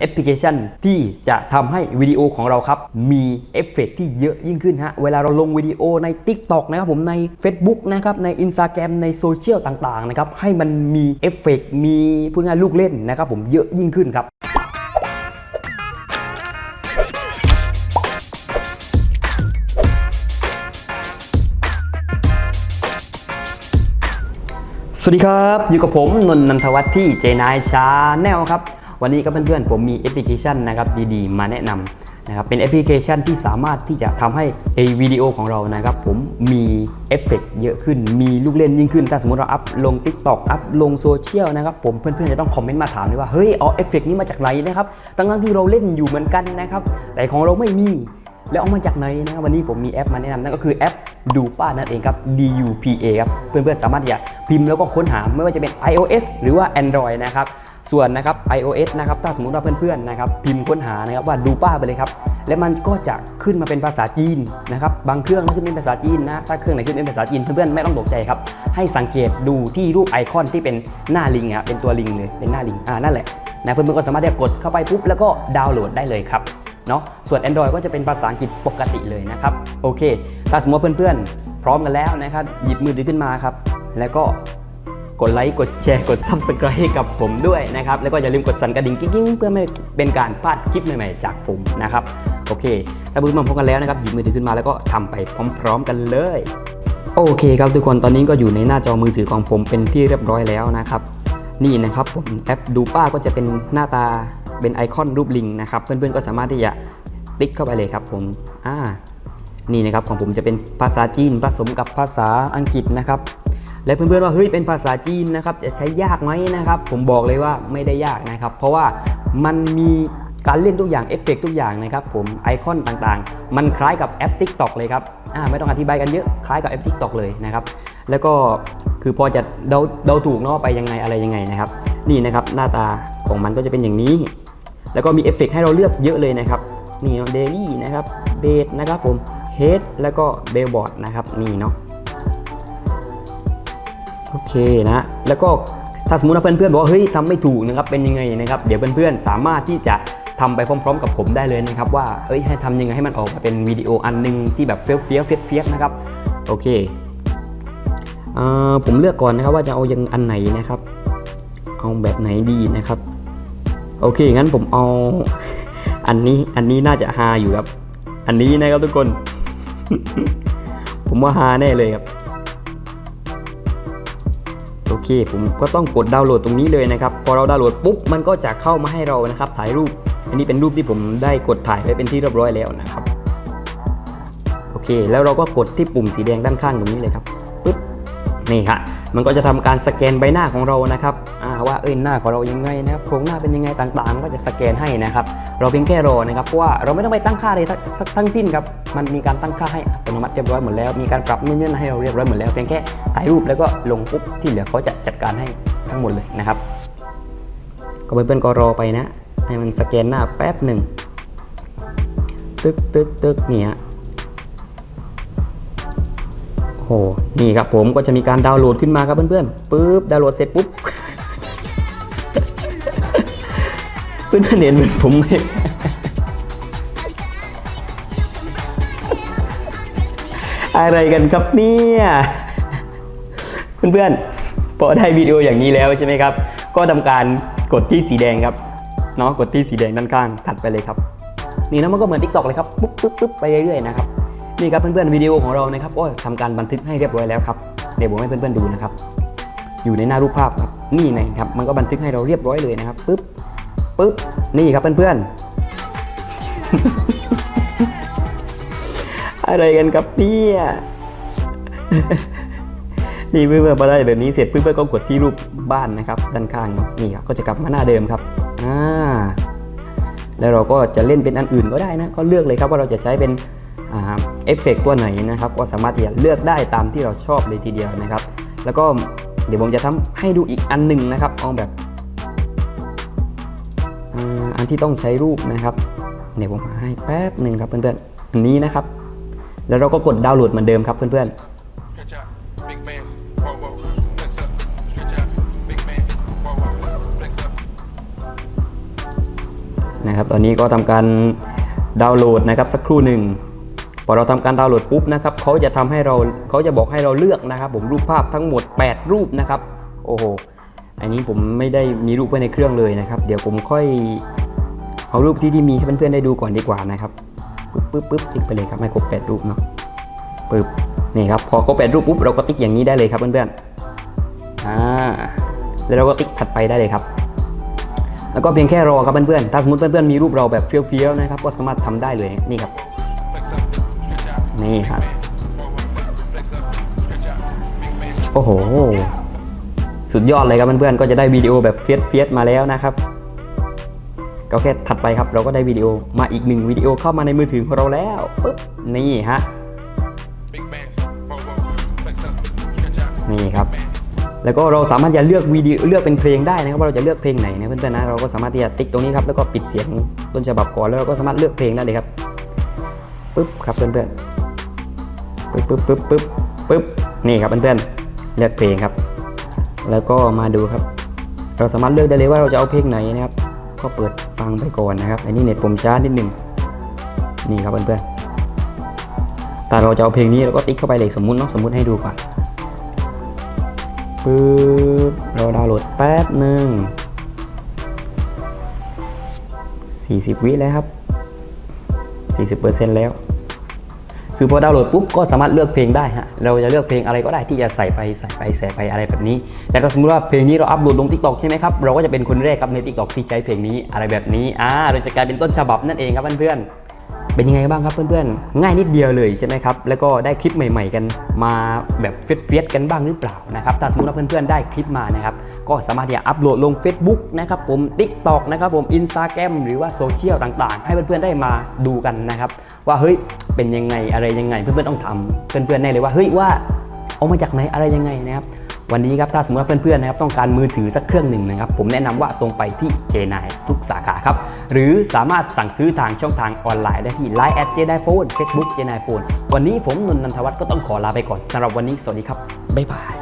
แอปพลิเคชันที่จะทำให้วิดีโอของเราครับ มีเอฟเฟกต์ที่เยอะยิ่งขึ้นฮะ เวลาเราลงวิดีโอใน TikTok นะครับผมใน Facebook นะครับใน Instagram ในโซเชียลต่างๆนะครับให้มันมีเอฟเฟกต์มีพูดง่ายลูกเล่นนะครับผมเยอะยิ่งขึ้นครับสวัสดีครับ อยู่กับผมนนนันทวัฒน์ที่เจนายชาแนลครับ วันนี้ก็เพื่อนๆ ผมมีแอปพลิเคชันนะครับดีๆ มาแนะนำนะครับเป็นแอปพลิเคชันที่สามารถที่จะทำให้ไอวิดีโอของเรานะครับผมมีเอฟเฟกต์เยอะขึ้น มีลูกเล่นยิ่งขึ้น ถ้าสมมติเราอัพลง TikTok อัพลงโซเชียลนะครับผมเพื่อนๆ จะต้องคอมเมนต์มาถามเลยว่า เฮ้ยเอาเอฟเฟกต์นี้มาจากไหนนะครับทั้งๆที่เราเล่นอยู่เหมือนกันนะครับแต่ของเราไม่มีแล้วเอามาจากไหนนะครับวันนี้ผมมีแอปมาแนะนำนั่นก็คือแอปดูป้านั่นเองครับ DUPA ครับ เพื่อนๆ สามารถที่จะพิมพ์แล้วก็ค้นหาไม่ว่าจะเป็น iOS หรือว่า Android นะครับ ส่วนนะครับ iOS นะครับถ้าสมมติว่าเพื่อนๆนะครับพิมพ์ค้นหานะครับว่าดูป้าไปเลยครับและมันก็จะขึ้นมาเป็นภาษาจีนนะครับบางเครื่องไม่ใช่เป็นภาษาจีนนะถ้าเครื่องไหนขึ้นเป็นภาษาจีนเพื่อนๆไม่ต้องตกใจครับให้สังเกตดูที่รูปไอคอนที่เป็นหน้าลิงครับเป็นตัวลิงเลยเป็นหน้าลิงอ่านั่นแหละนะเพื่อนๆก็สามารถที่จะกดเข้าไปปุ๊บแล้วก็ดาวน์โหลดได้เลยครับเนาะส่วน Android ก็จะเป็นภาษาอังกฤษปกติเลยนะครับโอเค ถ้าสมมติว่าเพื่อนๆ พร้อมกันแล้วนะครับหยิบมือถือขึ้นมาครับแล้วก็ กดไลค์กดแชร์กด Subscribe ให้กับผมด้วยนะครับ แล้วก็อย่าลืมกดสั่นกระดิ่งกิ๊งๆเพื่อไม่เป็นการพลาดคลิปใหม่ๆ จากผมนะครับ โอเคถ้าเพื่อนๆพร้อมกันแล้วนะครับหยิบมือถือขึ้นมาแล้วก็ทำไปพร้อม ๆ กันเลย โอเคครับทุกคนตอนนี้ก็อยู่ในหน้าจอมือถือของผมเป็นที่เรียบร้อยแล้วนะครับนี่นะครับผมแอปดูป้าก็จะเป็นหน้าตาเป็นไอคอนรูปลิงนะครับเพื่อนๆก็สามารถที่จะติ๊กเข้าไปเลยครับผมอ่านี่นะครับของผมจะเป็นภาษาจีนผสมกับภาษาอังกฤษนะครับ และเพื่อนๆว่าเฮ้ยเป็นภาษาจีนนะครับจะใช้ยากไหมนะครับ ผมบอกเลยว่าไม่ได้ยากนะครับ เพราะว่ามันมีการเล่นทุกอย่างเอฟเฟกต์ทุกอย่างนะครับผมไอคอนต่างๆ มันคล้ายกับแอป TikTok เลยครับอ่าไม่ต้องอธิบายกันเยอะคล้ายกับแอป TikTok เลยนะครับแล้วก็คือพอจะเดาเดาถูกเนาะไปยังไงอะไรยังไงนะครับ นี่นะครับหน้าตาของมันก็จะเป็นอย่างนี้ แล้วก็มีเอฟเฟกต์ให้เราเลือกเยอะเลยนะครับนี่เนาะเดลี่นะครับเบสนะครับผมเฮดแล้วก็เบลบอร์ดนะครับนี่เนาะ โอเคนะแล้วก็ถ้าสมมติว่าเพื่อนๆบอกว่าเฮ้ยทำไม่ถูกนะครับเป็นยังไงนะครับเดี๋ยวเพื่อนๆสามารถที่จะทำไปพร้อมๆ กับผมได้เลยนะครับว่าเอ้ยให้ทำยังไงให้มันออกมาเป็นวิดีโออันหนึงที่แบบเฟี้ยวเฟี้ยวเฟี้ยเฟี้ยนะครับโอเคอผมเลือกก่อนนะครับว่าจะเอายังอันไหนนะครับ เอาแบบไหนดีนะครับ โอเคงั้นผมเอาอันนี้อันนี้น่าจะฮาอยู่ครับ อันนี้นะครับทุกคน ผมว่าฮาแน่เลยครับ โอเค ผมก็ต้องกดดาวน์โหลดตรงนี้เลยนะครับ พอเราดาวน์โหลดปุ๊บ มันก็จะเข้ามาให้เรานะครับ ถ่ายรูป อันนี้เป็นรูปที่ผมได้กดถ่ายไว้เป็นที่เรียบร้อยแล้วนะครับ โอเค แล้วเราก็กดที่ปุ่มสีแดงด้านข้างตรงนี้เลยครับปุ๊บ นี่ฮะ มันก็จะทำการสแกนใบหน้าของเรานะครับว่าเอ้ยหน้าของเรายังไงนะครับโครงหน้าเป็นยังไงต่างๆ ก็จะสแกนให้นะครับ เราเพียงแค่รอนะครับเพราะว่าเราไม่ต้องไปตั้งค่าเลยทั้งสิ้นครับมันมีการตั้งค่าให้อัตโนมัติเรียบร้อยหมดแล้ว มีการปรับนู่นนี่นั่นให้เราเรียบร้อยหมดแล้วเพียงแค่ถ่ายรูปแล้วก็ลงปุ๊บที่เหลือเขาจะจัดการให้ทั้งหมดเลยนะครับ ก็เพื่อนๆก็รอไปนะ ให้มันสแกนหน้าแป๊บหนึ่งตึกตึกตึกเนี่ย หนี่ครับผมก็จะมีการดาวน์โหลดขึ้นมาครับเพื่อนๆปุ๊บดาวน์โหลดเสร็จปุ๊บเพื่อนๆเห็นเหมือนผมไหมอะไรกันครับเนี่ยเพื่อนๆพอได้วิดีโออย่างนี้แล้วใช่ไหมครับ ก็ทำการกดที่สีแดงครับเนาะกดที่สีแดงด้านข้างถัดไปเลยครับ นี่นะมันก็เหมือน TikTok เลยครับปุ๊บปุ๊บปุ๊บไปเรื่อยๆนะครับ นี่ครับเพื่อนๆวิดีโอของเรานะครับโอ้ทำการบันทึกให้เรียบร้อยแล้วครับเดี๋ยวผมให้เพื่อนๆดูนะครับ อยู่ในหน้ารูปภาพครับนี่นะครับมันก็บันทึกให้เราเรียบร้อยเลยนะครับปุ๊บปุ๊บนี่ครับเพื่อนๆอะไรกันครับเนี่ยนี่เพื่อนๆพอได้แบบนี้เสร็จเพื่อนๆก็กดที่รูปบ้านนะครับ ด้านข้างเนาะนี่ครับก็จะกลับมาหน้าเดิมครับอ่าแล้วเราก็จะเล่นเป็นอันอื่นก็ได้นะก็เลือกเลยครับว่าเราจะใช้เป็น อ่าเอฟเฟกต์ตัวไหนนะครับก็สามารถที่จะเลือกได้ตามที่เราชอบเลยทีเดียวนะครับ แล้วก็เดี๋ยวผมจะทำให้ดูอีกอันหนึ่งนะครับเอาแบบอันที่ต้องใช้รูปนะครับ เดี๋ยวผมหาให้แป๊บหนึ่งครับเพื่อนๆอันนี้นะครับ แล้วเราก็กดดาวน์โหลดเหมือนเดิมครับเพื่อนๆนะครับตอนนี้ก็ทำการดาวน์โหลดนะครับสักครู่หนึ่ง อเราทำการดาวน์โหลดปุ๊บนะครับเขาจะทำให้เราเขาจะบอกให้เราเลือกนะครับ ผมรูปภาพทั้งหมด 8 รูปนะครับโอ้โหอันนี้ผมไม่ได้มีรูปไว้ในเครื่องเลยนะครับ เดี๋ยวผมค่อยเอารูปที่ที่มีให้เพื่อนๆได้ดูก่อนดีกว่านะครับปึ๊บปึ๊บปึ๊บติ๊กไปเลยครับให้ครบ8รูปเนาะปึ๊บนี่ครับพอครบ8รูปปุ๊บเราก็ติ๊กอย่างนี้ได้เลยครับเพื่อนๆอ่าแล้วเราก็ติ๊กถัดไปได้เลยครับแล้วก็เพียงแค่รอครับเพื่อนๆ ถ้าสมมติเพื่อนๆ มีรูปเราแบบเฟี้ยวๆ นะครับ ก็สามารถทำได้เลยนี่ครับ นี่ครับ โอ้โห สุดยอดเลยครับเพื่อนๆ ก็จะได้วิดีโอแบบเฟียสๆมาแล้วนะครับ ก็แค่ถัดไปครับ เราก็ได้วิดีโอมาอีกหนึ่งวิดีโอเข้ามาในมือถือของเราแล้วปุ๊บ นี่ฮะ นี่ครับแล้วก็เราสามารถจะเลือกวิดีโอเลือกเป็นเพลงได้นะครับว่าเราจะเลือกเพลงไหนนะเพื่อนๆนะเราก็สามารถที่จะติ๊กตรงนี้ครับแล้วก็ปิดเสียงต้นฉบับก่อนแล้วเราก็สามารถเลือกเพลงได้เลยครับปึ๊บครับเพื่อนๆ ปึ๊บปึ๊บปึ๊บปึ๊บปึ๊บนี่ครับเพื่อนๆเลือกเพลงครับ แล้วก็มาดูครับ เราสามารถเลือกได้เลยว่าเราจะเอาเพลงไหนนะครับ ก็เปิดฟังไปก่อนนะครับอันนี้เน็ตผมช้านิดหนึ่งนี่ครับเพื่อนๆแต่เราจะเอาเพลงนี้เราก็ติ๊กเข้าไปเลยสมมุติเนาะสมมุติให้ดูก่อนปึ๊บเราดาวน์โหลดแป๊บหนึ่ง40 วิแล้วครับ 40%แล้ว คือพอดาวน์โหลดปุ๊บก็สามารถเลือกเพลงได้ฮะเราจะเลือกเพลงอะไรก็ได้ที่จะใส่ไปใส่ไปใส่ไปอะไรแบบนี้ แต่ถ้าสมมติว่าเพลงนี้เราอัพโหลดลงทิกตอกใช่ไหมครับเราก็จะเป็นคนแรกครับในทิกตอกที่ใช้เพลงนี้อะไรแบบนี้อ่าเราจะกลายเป็นต้นฉบับนั่นเองครับเพื่อนๆ เป็นยังไงบ้างครับเพื่อนๆ ง่ายนิดเดียวเลยใช่ไหมครับ แล้วก็ได้คลิปใหม่ ๆ กันมาแบบเฟียดๆกันบ้างหรือเปล่านะครับ ถ้าสมมติว่าเพื่อนๆ ได้คลิปมานะครับ ก็สามารถที่จะอัปโหลดลง Facebook นะครับผม TikTok นะครับผม Instagram หรือว่าโซเชียลต่างๆ ให้เพื่อนๆ ได้มาดูกันนะครับ ว่าเฮ้ยเป็นยังไงอะไรยังไง เพื่อนๆ ต้องทำเพื่อนๆ แน่เลยว่าเฮ้ยว่าเอามาจากไหนอะไรยังไงนะครับวันนี้ครับถ้าสมมติว่าเพื่อนๆนะครับต้องการมือถือสักเครื่องหนึ่งนะครับ ผมแนะนำว่าตรงไปที่ J9 ทุกสาขาครับ หรือสามารถสั่งซื้อทางช่องทางออนไลน์ได้ที่ Line แอดเจไดโฟนเฟซบุ๊กเจไดโฟนวันนี้ผมนนท์นันทวัฒน์ก็ต้องขอลาไปก่อนสำหรับวันนี้สวัสดีครับบ๊ายบาย